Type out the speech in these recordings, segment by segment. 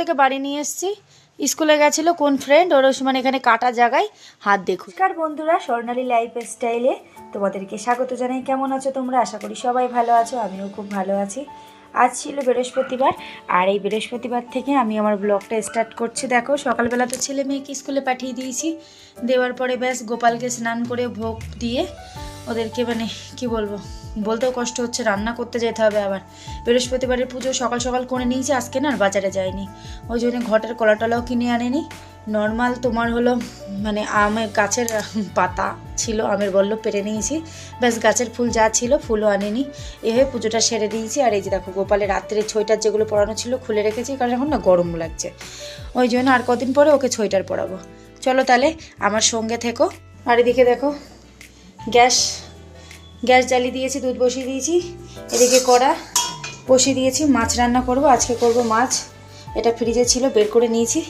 থেকে বাড়ি নিয়ে এসেছি। স্কুলে গেছিল কোন ফ্রেন্ড ওর মানে এখানে কাটা জায়গায়। হাত দেখুন নমস্কার বন্ধুরা, স্বর্ণালী লাইফ স্টাইলে তোমাদেরকে স্বাগত জানাই। কেমন আছো তোমরা? আশা করি সবাই ভালো আছো, আমিও খুব ভালো আছি। আজ ছিল বৃহস্পতিবার, আর এই বৃহস্পতিবার থেকে আমি আমার ব্লগটা স্টার্ট করছি। দেখো, সকালবেলা তো ছেলে মেয়েকে স্কুলে পাঠিয়ে দিয়েছি। দেওয়ার পরে ব্যাস গোপালকে স্নান করে ভোগ দিয়ে ওদেরকে মানে কি বলব? বলতেও কষ্ট হচ্ছে, রান্না করতে যেতে হবে আবার। বৃহস্পতিবারের পুজো সকাল সকাল করে নিয়েছি, আজকে না আর বাজারে যায়নি ওই জন্য ঘটের কলা টলাও কিনে আনেনি। নর্মাল তোমার হলো মানে আমের গাছের পাতা ছিল, আমের বল্ল পেরে নিয়েছি। ব্যাস গাছের ফুল যা ছিল ফুলও আনেনি। এভাবে পুজোটা সেরে দিয়েছি। আর এই যে দেখো গোপালের রাত্রে ছইটার যেগুলো পরানো ছিল খুলে রেখেছি, কারণ এখন না গরম লাগছে। ওই জন্য আর কদিন পরে ওকে ছইটার পরাবো। চলো তাহলে আমার সঙ্গে থেকো। আর এদিকে দেখো, গ্যাস গ্যাস জ্বালিয়ে দিয়েছি, দুধ বসিয়ে দিয়েছি, এদিকে কড়া বসিয়ে দিয়েছি, মাছ রান্না করব, আজকে করব মাছ, এটা ফ্রিজে ছিল, বের করে নিয়েছি,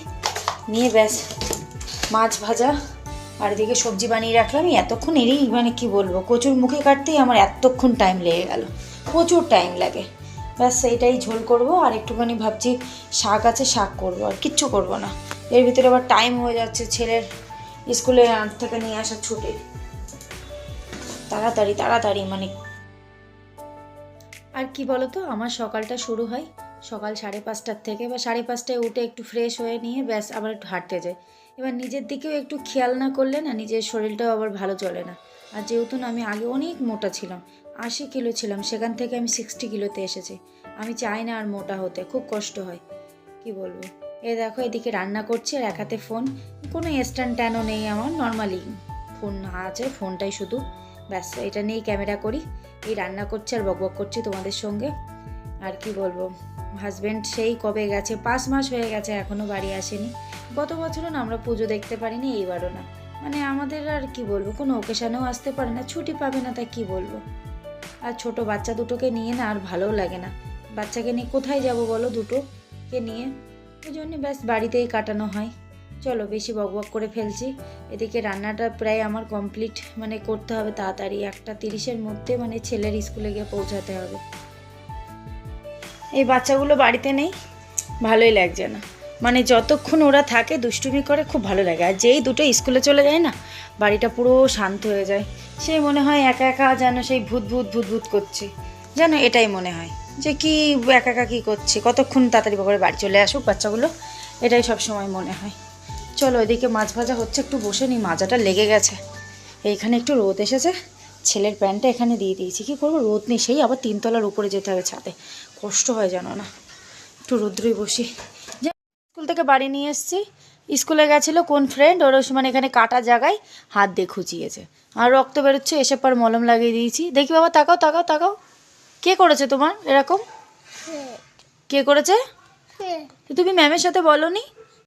নিয়ে ব্যাস, মাছ ভাজা, আর এদিকে সবজি বানিয়ে রাখলাম এতক্ষণ এরই মানে কি বলব, কচুর মুখে কাটতেই আমার এতক্ষণ টাইম লেগে গেল, প্রচুর টাইম লাগে, ব্যাস সেইটাই ঝোল করব, আর একটুখানি ভাবছি শাক আছে, শাক করব, আর কিচ্ছু করব না, এর ভিতরে আবার টাইম হয়ে যাচ্ছে, ছেলের স্কুলে থেকে নিয়ে আসার ছুটি তাড়াতাড়ি তাড়াতাড়ি মানে। আর কি বলতো, আমার সকালটা শুরু হয় সকাল সাড়ে পাঁচটার থেকে। বা সাড়ে পাঁচটায় উঠে একটু ফ্রেশ হয়ে নিয়ে ব্যাস আবার একটু হাঁটতে যাই। এবার নিজের দিকেও একটু খেয়াল না করলে না নিজের শরীরটাও আবার ভালো চলে না। আর যেহেতু না আমি আগে অনেক মোটা ছিলাম, আশি কিলো ছিলাম, সেখান থেকে আমি সিক্সটি কিলোতে এসেছি। আমি চাই না আর মোটা হতে, খুব কষ্ট হয়। কি বলব? এ দেখো, এদিকে রান্না করছি আর এক হাতে ফোন কোনো স্ট্যান্ড ট্যানও নেই আমার নর্মালি ফোন না আছে ফোনটাই শুধু। ব্যাস, এটা নিয়েই ক্যামেরা করি। এই রান্না করছি আর বকবক করছি তোমাদের সঙ্গে। আর কি বলব হাজব্যান্ড সেই কবে গেছে? পাঁচ মাস হয়ে গেছে এখনও বাড়ি আসেনি। গত বছরও না আমরা পুজো দেখতে পারিনি, এইবারও না। মানে আমাদের আর কি বলব, কোনো ওকেশানেও আসতে পারে না, ছুটি পাবে না তাই কি বলব? আর ছোট বাচ্চা দুটোকে নিয়ে না আর ভালোও লাগে না। বাচ্চাকে নিয়ে কোথায় যাব বলো দুটোকে নিয়ে? ওই জন্য ব্যাস বাড়িতেই কাটানো হয়। চলো বেশি বকবক করে ফেলছি। এদিকে রান্নাটা প্রায় আমার কমপ্লিট মানে করতে হবে তাড়াতাড়ি। একটা তিরিশের মধ্যে মানে ছেলের স্কুলে গিয়ে পৌঁছাতে হবে। এই বাচ্চাগুলো বাড়িতে নেই, ভালোই লাগছে না। মানে যতক্ষণ ওরা থাকে, দুষ্টুমি করে, খুব ভালো লাগে। আর যেই দুটো স্কুলে চলে যায় না, বাড়িটা পুরো শান্ত হয়ে যায়। সেই মনে হয় একা একা যেন সেই ভূত ভূত ভূত ভূত করছে। যেন এটাই মনে হয় যে কি একা একা কী করছে। কতক্ষণ তাড়াতাড়ি করে বাড়ি চলে আসুক বাচ্চাগুলো, এটাই সব সময় মনে হয়। চলো এদিকে মাছ ভাজা হচ্ছে একটু বসে নিই মাজাটা লেগে গেছে। এইখানে একটু রোদ এসেছে ছেলের প্যান্টটা এখানে দিয়ে দিয়েছি। কী করব? রোদ নেই সেই আবার তিনতলার উপরে যেতে হবে ছাদে। কষ্ট হয় জানো না একটু রোদ্রই বসি। যে স্কুল থেকে বাড়ি নিয়ে এসেছি। স্কুলে গেছিল কোন ফ্রেন্ড ওর মানে এখানে কাটা জায়গায় হাত দিয়ে খুঁচিয়েছে। আর রক্ত বেরোচ্ছে এসে পর মলম লাগিয়ে দিয়েছি। দেখি বাবা তাকাও তাকাও তাকাও। কে করেছে তোমার এরকম? কে করেছে? তুমি ম্যামের সাথে বলো নি